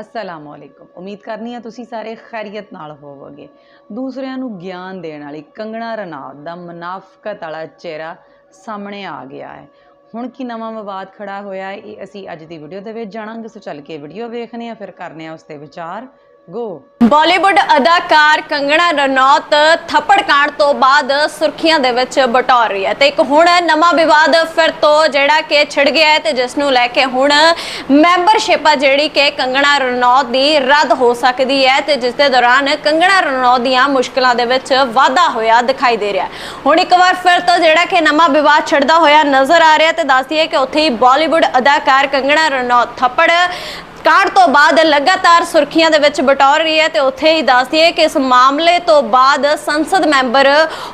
ਅਸਲਾਮ ਅਲੈਕੁਮ ਉਮੀਦ ਕਰਨੀ ਆ ਤੁਸੀਂ ਸਾਰੇ ਖੈਰੀਅਤ ਨਾਲ ਹੋਵੋਗੇ। ਦੂਸਰਿਆਂ ਨੂੰ ਗਿਆਨ ਦੇਣ ਵਾਲੀ ਕੰਗਣਾ ਰਣਾਵਤ ਦਾ ਮਨਾਫਕਤ ਵਾਲਾ ਚਿਹਰਾ ਸਾਹਮਣੇ ਆ ਗਿਆ ਹੈ। ਹੁਣ ਕੀ ਨਵਾਂ ਵਿਵਾਦ ਖੜਾ ਹੋਇਆ ਹੈ, ਇਹ ਅਸੀਂ ਅੱਜ ਦੀ ਵੀਡੀਓ ਦੇ ਵਿੱਚ ਜਾਣਾਂਗੇ। ਸੋ ਚੱਲ ਕੇ ਵੀਡੀਓ ਵੇਖਨੇ ਆ ਫਿਰ ਕਰਨੇ ਆ ਉਸ ਤੇ ਵਿਚਾਰ। ਗੋ ਬਾਲੀਵੁੱਡ ਅਦਾਕਾਰ ਕੰਗਣਾ ਰਣੌਤ ਥੱਪੜ ਕਾਂਡ ਤੋਂ ਬਾਅਦ ਸੁਰਖੀਆਂ ਦੇ ਵਿੱਚ ਬਟੌਰ ਰਹੀ ਹੈ। ਤੇ ਇੱਕ ਹੁਣ ਨਵਾਂ ਵਿਵਾਦ ਫਿਰ ਤੋਂ ਜਿਹੜਾ ਕਿ ਛਿੜ ਗਿਆ ਹੈ ਤੇ ਜਿਸ ਨੂੰ ਲੈ ਕੇ ਹੁਣ ਮੈਂਬਰਸ਼ਿਪ ਆ ਜਿਹੜੀ ਕਿ ਕੰਗਣਾ ਰਣੌਤ ਦੀ ਰੱਦ ਹੋ ਸਕਦੀ ਹੈ ਤੇ ਜਿਸ ਦੇ ਦੌਰਾਨ ਕੰਗਣਾ ਰਣੌਤ ਦੀਆਂ ਮੁਸ਼ਕਲਾਂ ਦੇ ਵਿੱਚ ਵਾਧਾ ਹੋਇਆ ਦਿਖਾਈ ਦੇ ਰਿਹਾ ਹੁਣ ਇੱਕ ਵਾਰ ਫਿਰ ਤੋਂ ਜਿਹੜਾ ਕਿ ਨਵਾਂ ਵਿਵਾਦ ਛਿੜਦਾ ਹੋਇਆ ਨਜ਼ਰ ਆ ਰਿਹਾ ਤੇ ਦੱਸਦੀ ਹੈ ਕਿ ਉੱਥੇ ਹੀ ਬਾਲੀਵੁੱਡ ਅਦਾਕਾਰ ਕੰਗਣਾ ਰਣੌਤ ਥੱਪੜ ਕਾਂਡ ਤੋਂ ਬਾਅਦ ਲਗਾਤਾਰ ਸੁਰਖੀਆਂ ਦੇ ਵਿੱਚ ਬਟੋਰ ਰਹੀ ਹੈ ਤੇ ਉੱਥੇ ਹੀ ਦੱਸਦੀ ਹੈ ਕਿ ਇਸ ਮਾਮਲੇ ਤੋਂ ਬਾਅਦ ਸੰਸਦ ਮੈਂਬਰ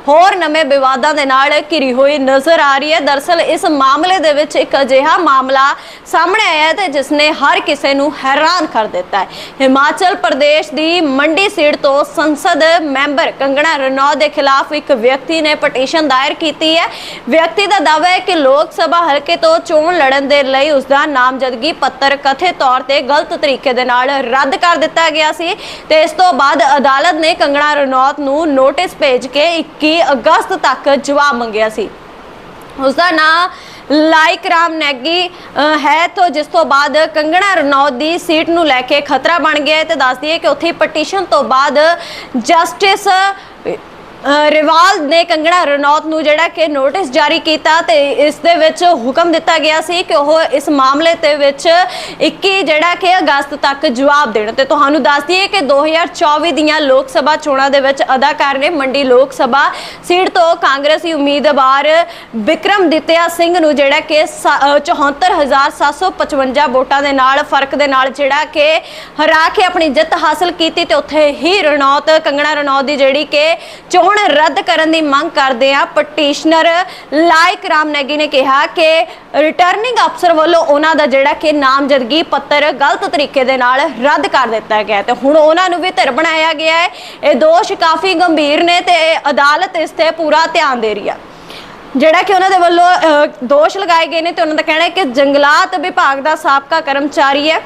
ਹੋਰ ਨਵੇਂ ਵਿਵਾਦਾਂ ਦੇ ਨਾਲ ਘਿਰੀ ਹੋਈ ਨਜ਼ਰ ਆ ਰਹੀ ਹੈ। ਦਰਸਲ ਇਸ ਮਾਮਲੇ ਦੇ ਵਿੱਚ ਇੱਕ ਅਜਿਹਾ ਮਾਮਲਾ ਸਾਹਮਣੇ ਆਇਆ ਤੇ ਜਿਸ ਨੇ ਹਰ ਕਿਸੇ ਨੂੰ ਹੈਰਾਨ ਕਰ ਦਿੱਤਾ ਹੈ। ਹਿਮਾਚਲ ਪ੍ਰਦੇਸ਼ ਦੀ ਮੰਡੀ ਸੀਟ ਤੋਂ ਸੰਸਦ ਮੈਂਬਰ ਕੰਗਣਾ ਰਣੌਤ ਦੇ ਖਿਲਾਫ ਇੱਕ ਵਿਅਕਤੀ ਨੇ ਪਟੀਸ਼ਨ ਦਾਇਰ ਕੀਤੀ ਹੈ। ਵਿਅਕਤੀ ਦਾ ਦਾਅਵਾ ਹੈ ਕਿ ਲੋਕ ਸਭਾ ਹਲਕੇ ਤੋਂ ਚੋਣ ਲੜਨ ਦੇ ਲਈ ਉਸ ਦਾ ਨਾਮਜ਼ਦਗੀ ਪੱਤਰ ਕਥਿਤ ਤੌਰ ਤੇ ਗਲਤ ਤਰੀਕੇ ਦੇ ਨਾਲ ਰੱਦ ਕਰ ਦਿੱਤਾ ਗਿਆ ਸੀ ਤੇ ਇਸ ਤੋਂ ਬਾਅਦ ਅਦਾਲਤ ਨੇ ਕੰਗਣਾ ਰਣੌਤ ਨੂੰ ਨੋਟਿਸ ਭੇਜ ਕੇ 21 ਅਗਸਤ ਤੱਕ ਜਵਾਬ ਮੰਗਿਆ ਸੀ। ਉਸ ਦਾ ਨਾਂ ਲਾਇਕ ਰਾਮ ਨੈਗੀ ਹੈ ਤੋਂ ਜਿਸ ਤੋਂ ਬਾਅਦ ਕੰਗਣਾ ਰਣੌਤ ਦੀ ਸੀਟ ਨੂੰ ਲੈ ਕੇ ਖਤਰਾ ਬਣ ਗਿਆ ਤੇ ਦੱਸਦੀ ਹੈ ਕਿ ਉੱਥੇ ਪਟੀਸ਼ਨ ਤੋਂ ਬਾਅਦ ਜਸਟਿਸ ਰਿਵਾਲ ਨੇ ਕੰਗਣਾ ਰਣੌਤ ਨੂੰ ਜਿਹੜਾ ਕਿ ਨੋਟਿਸ ਜਾਰੀ ਕੀਤਾ ਤੇ ਇਸ ਦੇ ਵਿੱਚ ਹੁਕਮ ਦਿੱਤਾ ਗਿਆ ਸੀ ਕਿ ਉਹ ਇਸ ਮਾਮਲੇ ਤੇ ਵਿੱਚ 21 ਜਿਹੜਾ ਕਿ ਅਗਸਤ ਤੱਕ ਜਵਾਬ ਦੇਣ ਤੇ ਤੁਹਾਨੂੰ ਦੱਸ ਦਈਏ ਕਿ 2024 ਦੀਆਂ ਲੋਕ ਸਭਾ ਚੋਣਾਂ ਦੇ ਵਿੱਚ ਅਦਾਕਾਰ ਨੇ ਮੰਡੀ ਲੋਕ ਸਭਾ ਸੀਟ ਤੋਂ ਕਾਂਗਰਸੀ ਉਮੀਦਵਾਰ ਵਿਕਰਮ ਦਿੱਤਿਆ ਸਿੰਘ ਨੂੰ ਜਿਹੜਾ ਕਿ ਸ- ਅ, 74755 ਵੋਟਾਂ ਦੇ ਨਾਲ ਫ਼ਰਕ ਦੇ ਨਾਲ ਜਿਹੜਾ ਕਿ ਹਰਾ ਕੇ ਆਪਣੀ ਜਿੱਤ ਹਾਸਲ ਕੀਤੀ ਤੇ ਉੱਥੇ ਹੀ ਰਣੌਤ ਕੰਗਣਾ ਰਣੌਤ ਦੀ ਜਿਹੜੀ ਕਿ ਚੋਣ ਰੱਦ ਕਰਨ ਦੀ ਮੰਗ ਕਰਦੇ ਆ। ਪਟੀਸ਼ਨਰ ਲਾਇਕ ਰਾਮ ਨੈਗੀ ਨੇ ਕਿਹਾ ਕਿ ਰਿਟਰਨਿੰਗ ਅਫਸਰ ਵੱਲੋਂ ਉਹਨਾਂ ਦਾ ਜਿਹੜਾ ਕਿ ਨਾਮਜ਼ਦਗੀ ਪੱਤਰ ਗਲਤ ਤਰੀਕੇ ਦੇ ਨਾਲ ਰੱਦ ਕਰ ਦਿੱਤਾ ਗਿਆ ਤੇ ਹੁਣ ਉਹਨਾਂ ਨੂੰ ਵੀ ਧਿਰ ਬਣਾਇਆ ਗਿਆ ਹੈ। ਇਹ ਦੋਸ਼ ਕਾਫੀ ਗੰਭੀਰ ਨੇ ਤੇ ਅਦਾਲਤ ਇਸ ਤੇ ਪੂਰਾ ਧਿਆਨ ਦੇ ਰਹੀ ਹੈ ਜਿਹੜਾ ਕਿ ਉਹਨਾਂ ਦੇ ਵੱਲੋਂ ਦੋਸ਼ ਲਗਾਏ ਗਏ ਨੇ ਤੇ ਉਹਨਾਂ ਦਾ ਕਹਿਣਾ ਹੈ ਕਿ ਜੰਗਲਾਤ ਵਿਭਾਗ ਦਾ ਸਾਬਕਾ ਕਰਮਚਾਰੀ ਹੈ।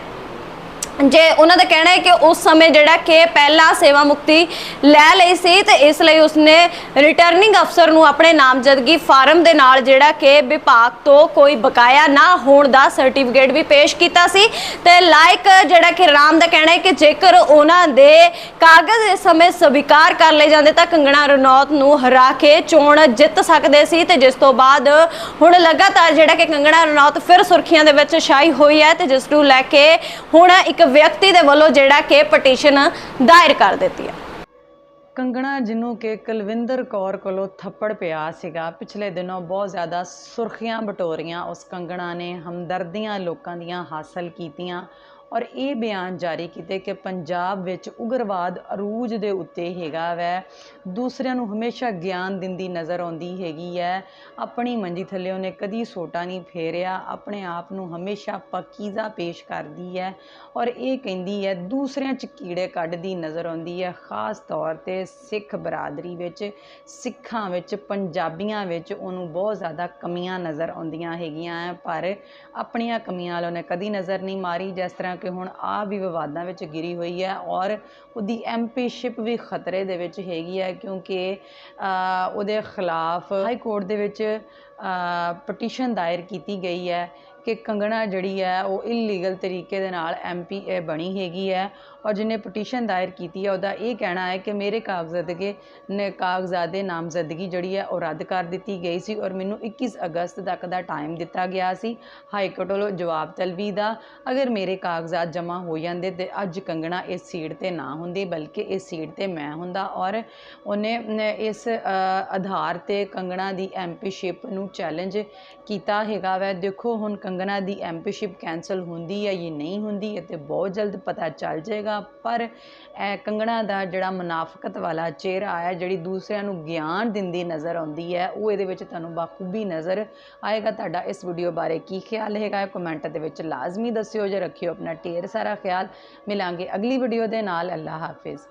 ਜੇ ਉਹਨਾਂ ਦਾ ਕਹਿਣਾ ਹੈ ਕਿ ਉਸ ਸਮੇਂ ਜਿਹੜਾ ਕਿ ਪਹਿਲਾਂ ਸੇਵਾ ਮੁਕਤੀ ਲੈ ਲਈ ਸੀ ਤੇ ਇਸ ਲਈ ਉਸਨੇ ਰਿਟਰਨਿੰਗ ਅਫਸਰ ਨੂੰ ਆਪਣੇ ਨਾਮਜ਼ਦਗੀ ਫਾਰਮ ਦੇ ਨਾਲ ਜਿਹੜਾ ਕਿ ਵਿਭਾਗ ਤੋਂ ਕੋਈ ਬਕਾਇਆ ਨਾ ਹੋਣ ਦਾ ਸਰਟੀਫਿਕੇਟ ਵੀ ਪੇਸ਼ ਕੀਤਾ ਸੀ ਤੇ ਲਾਇਕ ਜਿਹੜਾ ਕਿ ਰਾਮ ਦਾ ਕਹਿਣਾ ਹੈ ਕਿ ਜੇਕਰ ਉਹਨਾਂ ਦੇ ਕਾਗਜ਼ ਇਸ ਸਮੇਂ ਸਵੀਕਾਰ ਕਰ ਲਏ ਜਾਂਦੇ ਤਾਂ ਕੰਗਣਾ ਰਣੌਤ ਨੂੰ ਹਰਾ ਕੇ ਚੋਣ ਜਿੱਤ ਸਕਦੇ ਸੀ ਤੇ ਜਿਸ ਤੋਂ ਬਾਅਦ ਹੁਣ ਲਗਾਤਾਰ ਜਿਹੜਾ ਕਿ ਕੰਗਣਾ ਰਣੌਤ ਫਿਰ ਸੁਰਖੀਆਂ ਦੇ ਵਿੱਚ ਛਾਈ ਹੋਈ ਹੈ ਤੇ ਜਿਸ ਨੂੰ ਲੈ ਕੇ ਹੁਣ ਇੱਕ ਵਿਅਕਤੀ ਦੇ ਵੱਲੋਂ ਜਿਹੜਾ ਕਿ ਪਟੀਸ਼ਨ ਦਾਇਰ ਕਰ ਦਿੱਤੀ ਹੈ। ਕੰਗਣਾ ਜਿਹਨੂੰ ਕਿ ਕੁਲਵਿੰਦਰ ਕੌਰ ਕੋਲੋਂ ਥੱਪੜ ਪਿਆ ਸੀਗਾ। ਪਿਛਲੇ ਦਿਨੋਂ ਬਹੁਤ ਜ਼ਿਆਦਾ ਸੁਰਖੀਆਂ ਬਟੋਰੀਆਂ ਉਸ ਕੰਗਣਾ ਨੇ ਹਮਦਰਦੀਆਂ ਲੋਕਾਂ ਦੀਆਂ ਹਾਸਲ ਕੀਤੀਆਂ। ਔਰ ਇਹ ਬਿਆਨ ਜਾਰੀ ਕੀਤੇ ਕਿ ਪੰਜਾਬ ਵਿੱਚ ਉਗਰਵਾਦ ਅਰੂਜ ਦੇ ਉੱਤੇ ਹੈਗਾ ਵੈ। ਦੂਸਰਿਆਂ ਨੂੰ ਹਮੇਸ਼ਾ ਗਿਆਨ ਦਿੰਦੀ ਨਜ਼ਰ ਆਉਂਦੀ ਹੈਗੀ ਹੈ ਆਪਣੀ ਮੰਜੀ ਥੱਲੇ ਉਹਨੇ ਕਦੀ ਸੋਟਾ ਨਹੀਂ ਫੇਰਿਆ। ਆਪਣੇ ਆਪ ਨੂੰ ਹਮੇਸ਼ਾ ਪਕੀਜ਼ਾ ਪੇਸ਼ ਕਰਦੀ ਹੈ ਔਰ ਇਹ ਕਹਿੰਦੀ ਹੈ ਦੂਸਰਿਆਂ 'ਚ ਕੀੜੇ ਕੱਢਦੀ ਨਜ਼ਰ ਆਉਂਦੀ ਹੈ ਖਾਸ ਤੌਰ ਤੇ ਸਿੱਖ ਬਰਾਦਰੀ ਵਿੱਚ, ਸਿੱਖਾਂ ਵਿੱਚ, ਪੰਜਾਬੀਆਂ ਵਿੱਚ ਉਹਨੂੰ ਬਹੁਤ ਜ਼ਿਆਦਾ ਕਮੀਆਂ ਨਜ਼ਰ ਆਉਂਦੀਆਂ ਹੈਗੀਆਂ ਹੈ ਪਰ ਆਪਣੀਆਂ ਕਮੀਆਂ ਵੱਲ ਉਹਨੇ ਕਦੀ ਨਜ਼ਰ ਨਹੀਂ ਮਾਰੀ। ਜਿਸ ਤਰ੍ਹਾਂ ਕਿ ਹੁਣ ਆ ਵੀ ਵਿਵਾਦਾਂ ਵਿੱਚ ਗਿਰੀ ਹੋਈ ਹੈ ਔਰ ਉਹਦੀ ਐਮਪੀਸ਼ਿਪ ਵੀ ਖਤਰੇ ਦੇ ਵਿੱਚ ਹੈਗੀ ਹੈ ਕਿਉਂਕਿ ਉਹਦੇ ਖਿਲਾਫ ਹਾਈ ਕੋਰਟ ਦੇ ਵਿੱਚ ਪਟੀਸ਼ਨ ਦਾਇਰ ਕੀਤੀ ਗਈ ਹੈ ਕਿ ਕੰਗਣਾ ਜਿਹੜੀ ਹੈ ਉਹ ਇਲੀਗਲ ਤਰੀਕੇ ਦੇ ਨਾਲ ਐਮਪੀਏ ਬਣੀ ਹੈਗੀ ਹੈ ਔਰ ਜਿਹਨੇ ਪਟੀਸ਼ਨ ਦਾਇਰ ਕੀਤੀ ਹੈ, ਉਹਦਾ ਇਹ ਕਹਿਣਾ ਹੈ ਕਿ ਮੇਰੇ ਕਾਗਜ਼ਾਦਗੇ ਨੇ ਕਾਗਜ਼ਾਤ ਦੇ ਨਾਮਜ਼ਦਗੀ ਜਿਹੜੀ ਹੈ ਉਹ ਰੱਦ ਕਰ ਦਿੱਤੀ ਗਈ ਸੀ ਔਰ ਮੈਨੂੰ 21 ਅਗਸਤ ਤੱਕ ਦਾ ਟਾਈਮ ਦਿੱਤਾ ਗਿਆ ਸੀ। ਹਾਈ ਕੋਰਟ ਵੱਲੋਂ ਜਵਾਬ ਤਲਬੀ ਦਾ, ਅਗਰ ਮੇਰੇ ਕਾਗਜ਼ਾਤ ਜਮ੍ਹਾਂ ਹੋ ਜਾਂਦੇ ਤੇ ਅੱਜ ਕੰਗਣਾ ਇਸ ਸੀਟ ਤੇ ਨਾ ਹੁੰਦੀ, ਬਲਕਿ ਇਸ ਸੀਟ ਤੇ ਮੈਂ ਹੁੰਦਾ ਔਰ ਉਹਨੇ ਇਸ ਆਧਾਰ ਤੇ ਕੰਗਣਾ ਦੀ ਐਮਪੀਸ਼ਿਪ ਨੂੰ ਚੈਲੰਜ ਕੀਤਾ ਹੈਗਾ ਵੈ। ਦੇਖੋ ਹੁਣ ਕੰਗਣਾ ਦੀ ਐਮਪੀਸ਼ਿਪ ਕੈਨਸਲ ਹੁੰਦੀ ਹੈ ਜਾਂ ਨਹੀਂ ਹੁੰਦੀ ਇਹ ਤੇ ਬਹੁਤ ਜਲਦ ਪਤਾ ਚੱਲ ਜਾਏਗਾ। ਪਰ ਇਹ ਕੰਗਣਾ ਦਾ ਜਿਹੜਾ ਮੁਨਾਫਕਤ ਵਾਲਾ ਚਿਹਰਾ ਹੈ, ਜਿਹੜੀ ਦੂਸਰਿਆਂ ਨੂੰ ਗਿਆਨ ਦਿੰਦੀ ਨਜ਼ਰ ਆਉਂਦੀ ਹੈ, ਉਹ ਇਹਦੇ ਵਿੱਚ ਤੁਹਾਨੂੰ ਬਾਖੂਬੀ ਨਜ਼ਰ ਆਏਗਾ। ਤੁਹਾਡਾ ਇਸ ਵੀਡੀਓ ਬਾਰੇ ਕੀ ਖਿਆਲ ਹੈਗਾ, ਕਮੈਂਟ ਦੇ ਵਿੱਚ ਲਾਜ਼ਮੀ ਦੱਸਿਓ। ਜੇ ਰੱਖਿਓ ਆਪਣਾ ਢੇਰ ਸਾਰਾ ਖਿਆਲ, ਮਿਲਾਂਗੇ ਅਗਲੀ ਵੀਡੀਓ ਦੇ ਨਾਲ। ਅੱਲਾ ਹਾਫਿਜ਼।